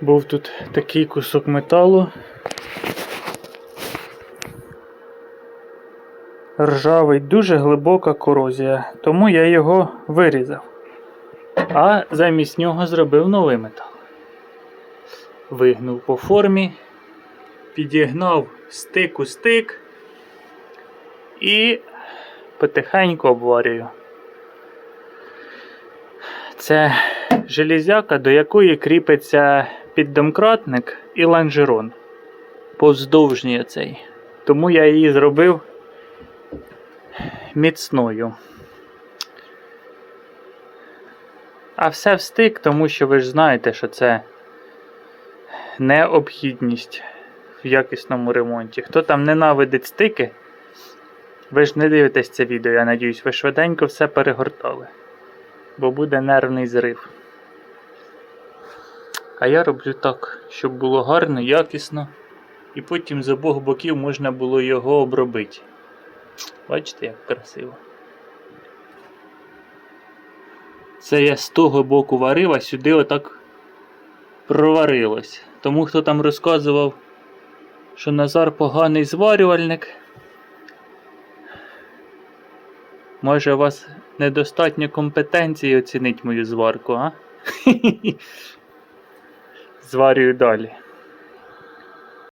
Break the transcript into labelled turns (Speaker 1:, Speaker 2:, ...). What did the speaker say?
Speaker 1: Був тут такий кусок металу. Ржавий, дуже глибока корозія, тому я його вирізав. А замість нього зробив новий метал. Вигнув по формі, підігнав стик у стик і потихеньку обварюю. Це железяка, до якої кріпиться піддомкратник і лонжерон. Повздовжній цей. Тому я її зробив міцною. А все в стик, тому що ви ж знаєте, що це необхідність в якісному ремонті. Хто там ненавидить стики, ви ж не дивитесь це відео, я надіюсь, ви швиденько все перегортали. Бо буде нервний зрив. А я роблю так, щоб було гарно, якісно, і потім з обох боків можна було його обробити. Бачите, як красиво. Це я з того боку варив, а сюди отак проварилось. Тому хто там розказував, що Назар поганий зварювальник. Може, у вас недостатньо компетенції оцінити мою зварку, а? Зварюю далі.